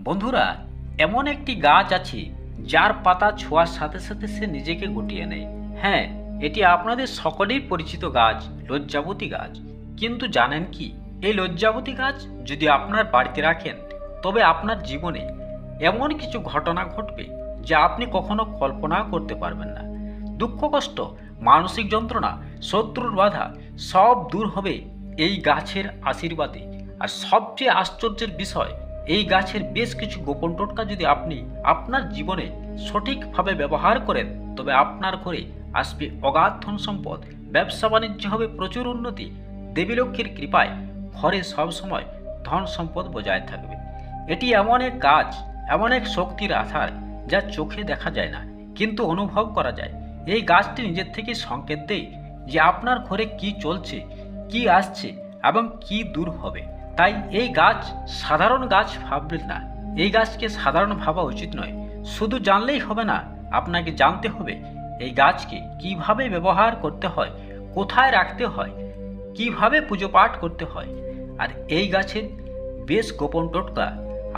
বন্ধুরা, এমন একটি গাছ আছে যার পাতা ছোঁয়ার সাথে সাথে সে নিজেকে গুটিয়ে নেয়। হ্যাঁ এটি আপনাদের সকলেই পরিচিত গাছ, লজ্জাবতী গাছ। কিন্তু জানেন কি, এই লজ্জাবতী গাছ যদি আপনার বাড়িতে রাখেন, তবে আপনার জীবনে এমন কিছু ঘটনা ঘটবে যা আপনি কখনো কল্পনা করতে পারবেন না। দুঃখ, কষ্ট, মানসিক যন্ত্রণা, শত্রুর বাধা সব দূর হবে এই গাছের আশীর্বাদে। আর সবচেয়ে আশ্চর্যের বিষয় এই গাছের বেশ কিছু গোপন টোটকা যদি আপনি আপনার জীবনে সঠিকভাবে ব্যবহার করেন, তবে আপনার ঘরে আসবে অগাধ ধন সম্পদ ব্যবসা বাণিজ্য হবে প্রচুর উন্নতি দেবীলক্ষ্মীর কৃপায় ঘরে সবসময় ধন সম্পদ বজায় থাকবে। এটি এমন এক গাছ, এমন এক শক্তির আধার যা চোখে দেখা যায় না, কিন্তু অনুভব করা যায়। এই গাছটি নিজের থেকে সংকেত দেয় যে আপনার ঘরে কি চলছে, কি আসছে এবং কি দূর হবে। তাই এই গাছ সাধারণ গাছ ভাববেন না। এই গাছকে সাধারণ ভাবা উচিত নয়। শুধু জানলেই হবে না, আপনাকে জানতে হবে এই গাছকে কীভাবে ব্যবহার করতে হয়, কোথায় রাখতে হয়, কীভাবে পুজো পাঠ করতে হয়। আর এই গাছের বেশ গোপন টোটকা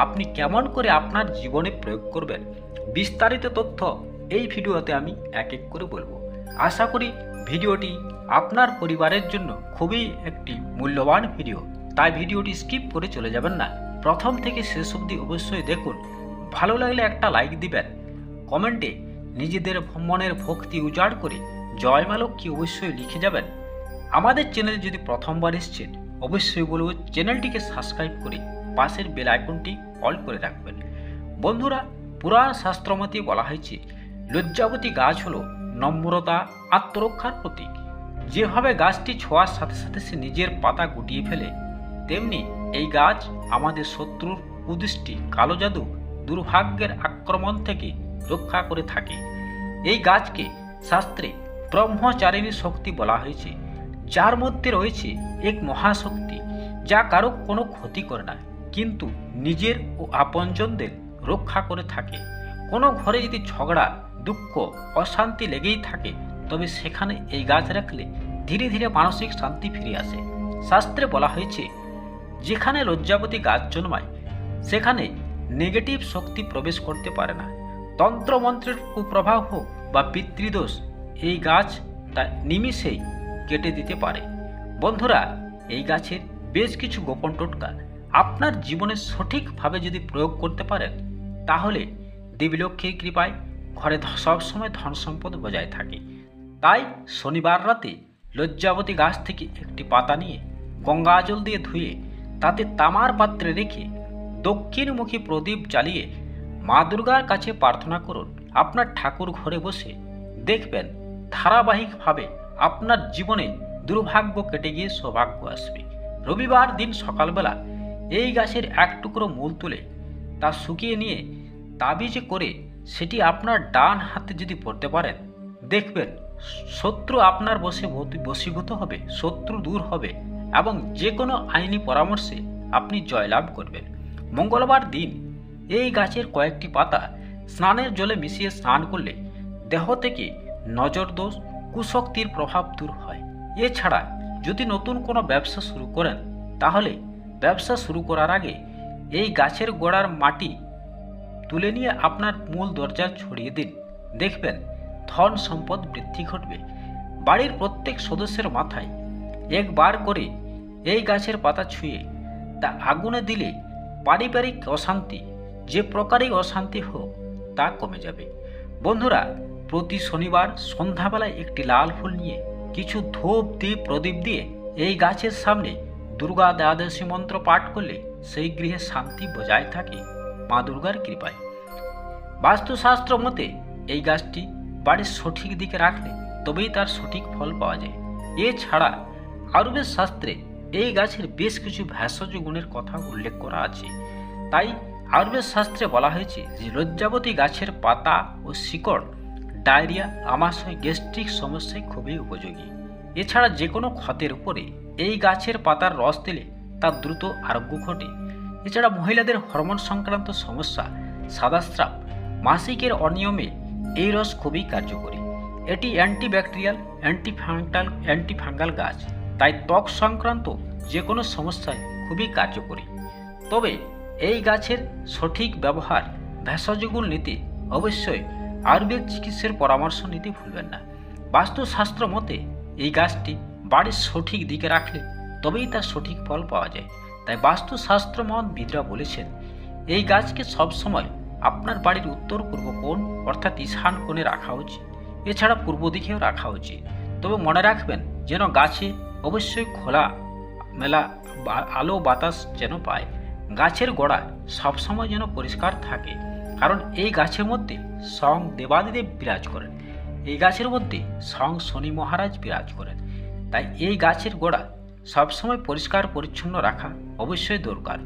আপনি কেমন করে আপনার জীবনে প্রয়োগ করবেন, বিস্তারিত তথ্য এই ভিডিওতে আমি এক এক করে বলব। আশা করি ভিডিওটি আপনার পরিবারের জন্য খুবই একটি মূল্যবান ভিডিও। তাই ভিডিওটি স্কিপ করে চলে যাবেন না। প্রথম থেকে শেষ অবধি অবশ্যই দেখুন। ভালো লাগলে একটা লাইক দিবেন। কমেন্টে নিজেদের মনের ভক্তি উজাড় করে জয় মা লক্ষ্মী অবশ্যই লিখে যাবেন। আমাদের চ্যানেলে যদি প্রথমবার এসছেন, অবশ্যই বলব চ্যানেলটিকে সাবস্ক্রাইব করে পাশের বেল আইকনটি অল করে রাখবেন। বন্ধুরা, পুরাণ শাস্ত্রমতে বলা হয়েছে, লজ্জাবতী গাছ হলো নম্রতা, আত্মরক্ষার প্রতীক। যেভাবে গাছটি ছোঁয়ার সাথে সাথে সে নিজের পাতা গুটিয়ে ফেলে তেমনি এই গাছ আমাদের শত্রুর কুদৃষ্টি, কালো জাদু, দুর্ভাগ্যের আক্রমণ থেকে রক্ষা করে থাকে। এই গাছকে শাস্ত্রে ব্রহ্মচারিণী শক্তি বলা হয়েছে, যার মধ্যে রয়েছে এক মহাশক্তি, যা কারও কোনো ক্ষতি করে না, কিন্তু নিজের ও আপনজনদের রক্ষা করে থাকে। কোনো ঘরে যদি ঝগড়া, দুঃখ, অশান্তি লেগেই থাকে, তবে সেখানে এই গাছ রাখলে ধীরে ধীরে মানসিক শান্তি ফিরে আসে। শাস্ত্রে বলা হয়েছে যেখানে লজ্জাবতী গাছ জন্মায়, সেখানে নেগেটিভ শক্তি প্রবেশ করতে পারে না। তন্ত্রমন্ত্রের কুপ্রভাব হোক বা পিতৃদোষ, এই গাছ তা নিমিষেই কেটে দিতে পারে। বন্ধুরা, এই গাছের বেশ কিছু গোপন টোটকা আপনার জীবনে সঠিকভাবে যদি প্রয়োগ করতে পারেন, তাহলে দেবীলক্ষ্মীর কৃপায় ঘরে সবসময় ধন সম্পদ বজায় থাকে। তাই শনিবার রাতে লজ্জাবতী গাছ থেকে একটি পাতা নিয়ে গঙ্গা জল দিয়ে ধুয়ে তাতে তামার পাত্রে রেখে দক্ষিণমুখী প্রদীপ জ্বালিয়ে মা দুর্গার কাছে প্রার্থনা করুন, আপনার ঠাকুর ঘরে বসে দেখবেন ধারাবাহিকভাবে আপনার জীবনে দুর্ভাগ্য কেটে গিয়ে সৌভাগ্য আসবে। রবিবার দিন সকালবেলা এই গাছের এক টুকরো মূল তুলে তা শুকিয়ে নিয়ে তাবিজে করে সেটি আপনার ডান হাতে যদি পড়তে পারেন, দেখবেন শত্রু আপনার বসে ভূত- বশীভূত হবে, শত্রু দূর হবে। এবং যে কোনো আইনি পরামর্শে আপনি জয়লাভ করবেন। মঙ্গলবার দিন এই গাছের কয়েকটি পাতা স্নানের জলে মিশিয়ে স্নান করলে দেহ থেকে নজর দোষ কুশক্তির প্রভাব দূর হয়। এছাড়া যদি নতুন কোনো ব্যবসা শুরু করেন, তাহলে ব্যবসা শুরু করার আগে এই গাছের গোড়ার মাটি তুলে নিয়ে আপনার মূল দরজা ছড়িয়ে দিন। দেখবেন ধন সম্পদ বৃদ্ধি ঘটবে। বাড়ির প্রত্যেক সদস্যের মাথায় একবার করে এই গাছের পাতা ছুঁয়ে, তা আগুনে দিলে পারিবারিক অশান্তি, যে প্রকারই অশান্তি হোক, তা কমে যাবে। বন্ধুরা, প্রতি শনিবার সন্ধ্যাবেলায় একটি লাল ফুল নিয়ে কিছু ধূপ দ্বীপ প্রদীপ দিয়ে এই গাছের সামনে দুর্গা দ্বাদশী মন্ত্র পাঠ করলে সেই গৃহে শান্তি বজায় থাকে মা দুর্গার কৃপায়। বাস্তুশাস্ত্র মতে এই গাছটি বাড়ির সঠিক দিকে রাখলে তবেই তার সঠিক ফল পাওয়া যায়। এছাড়া আয়ুর্বেদ শাস্ত্রে এই গাছের বেশ কিছু ভেষজ গুণের কথা উল্লেখ করা আছে। তাই আয়ুর্বেদ শাস্ত্রে বলা হয়েছে যে, লজ্জাবতী গাছের পাতা ও শিকড় ডায়রিয়া, আমাশয়, গ্যাস্ট্রিক সমস্যায় খুবই উপযোগী। এছাড়া যে কোনো ক্ষতের উপরে এই গাছের পাতার রস দিলে তার দ্রুত আরোগ্য ঘটে। এছাড়া মহিলাদের হরমোন সংক্রান্ত সমস্যা, সাদাস্রাব, মাসিকের অনিয়মে এই রস খুবই কার্যকরী। এটি অ্যান্টিব্যাকটেরিয়াল, অ্যান্টিফাঙ্গাল অ্যান্টিফাঙ্গাল গাছ তাই ত্বক সংক্রান্ত যে কোনো সমস্যায় খুবই কার্যকরী। তবে এই গাছের সঠিক ব্যবহার ভেষজগুণ নিতে অবশ্যই আয়ুর্বেদ চিকিৎসার পরামর্শ নিতে ভুলবেন না। বাস্তুশাস্ত্র মতে, এই গাছটি বাড়ির সঠিক দিকে রাখলে তবেই তার সঠিক ফল পাওয়া যায়। তাই বাস্তুশাস্ত্র বিদরা বলেছেন, এই গাছকে সবসময় আপনার বাড়ির উত্তর পূর্ব কোণ অর্থাৎ ঈশান কোণে রাখা উচিত। এছাড়া পূর্ব দিকেও রাখা উচিত। তবে মনে রাখবেন, যেন গাছে অবশ্যই খোলা মেলা আলো বাতাস যেন পায়। গাছের গোড়া সবসময় যেন পরিষ্কার থাকে। কারণ এই গাছের মধ্যে সং দেবাদিদেব বিরাজ করেন। এই গাছের মধ্যে সং শনি মহারাজ বিরাজ করেন। তাই এই গাছের গোড়া সবসময় পরিষ্কার, পরিচ্ছন্ন রাখা অবশ্যই দরকার।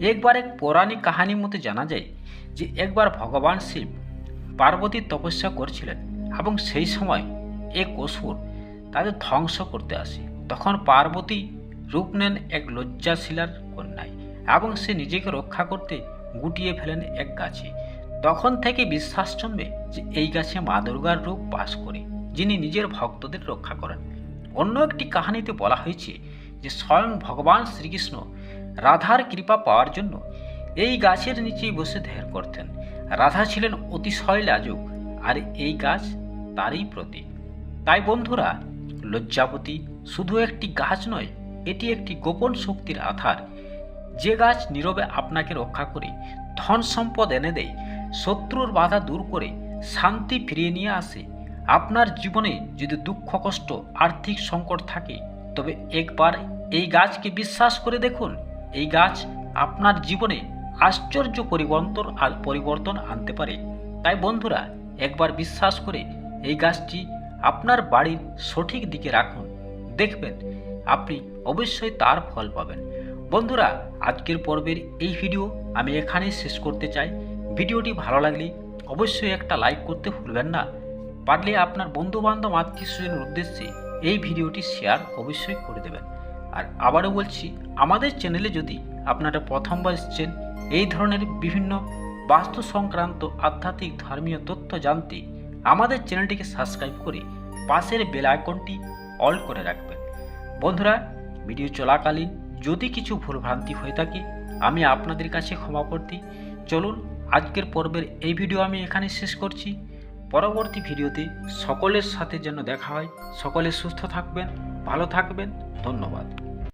একবার এক পৌরাণিক কাহিনীর মতে জানা যায় যে একবার ভগবান শিব পার্বতীর তপস্যা করছিলেন এবং সেই সময় এক অসুর তাদের ধ্বংস করতে আসে। তখন পার্বতী রূপ নেন এক লজ্জাশিলার কন্যায় এবং সে নিজেকে রক্ষা করতে গুটিয়ে ফেলেন এক গাছে। তখন থেকে বিশ্বাস জন্মে যে এই গাছে মা দুর্গার রূপ বাস করে, যিনি নিজের ভক্তদের রক্ষা করেন। অন্য একটি কাহিনীতে বলা হয়েছে যে স্বয়ং ভগবান শ্রীকৃষ্ণ রাধার কৃপা পাওয়ার জন্য এই গাছের নিচেই বসে ধ্যান করতেন। রাধা ছিলেন অতিশয় লাজুক, আর এই গাছ তারই প্রতীক। তাই বন্ধুরা, লজ্জাপতি শুধু একটি গাছ নয়, এটি একটি গোপন শক্তির আধার। যে গাছ নীরবে আপনাকে রক্ষা করে, ধন সম্পদ এনে দেয়, শত্রুর বাধা দূর করে, শান্তি ফিরিয়ে নিয়ে আসে। আপনার জীবনে যদি দুঃখ, কষ্ট, আর্থিক সংকট থাকে, তবে একবার এই গাছকে বিশ্বাস করে দেখুন। এই গাছ আপনার জীবনে আশ্চর্য পরিবর্তন আর পরিবর্তন আনতে পারে। তাই বন্ধুরা, একবার বিশ্বাস করে এই গাছটি আপনার বাড়ির সঠিক দিকে রাখুন। দেখবেন আপনি অবশ্যই তার ফল পাবেন। বন্ধুরা, আজকের পর্বের এই ভিডিও আমি এখানেই শেষ করতে চাই। ভিডিওটি ভালো লাগলে অবশ্যই একটা লাইক করতে ভুলবেন না। পারলে আপনার বন্ধু বান্ধব আত্মীয় স্বজনের উদ্দেশ্যে এই ভিডিওটি শেয়ার অবশ্যই করে দেবেন। আর আবারও বলছি, আমাদের চ্যানেলে যদি আপনারা প্রথমবার এসছেন, এই ধরনের বিভিন্ন বাস্তু সংক্রান্ত আধ্যাত্মিক ধর্মীয় তথ্য জানতে আমাদের চ্যানেলটিকে সাবস্ক্রাইব করে পাশের বেল আইকনটি অল করে রাখবেন বন্ধুরা, ভিডিও চলাকালীন যদি কিছু ভুলভ্রান্তি হয়ে থাকে, আমি আপনাদের কাছে ক্ষমা প্রার্থী চলুন, আজকের পর্বের এই ভিডিও আমি এখানে শেষ করছি। পরবর্তী ভিডিওতে সকলের সাথে যেন দেখা হয়, সকলে সুস্থ থাকবেন, ভালো থাকবেন, ধন্যবাদ।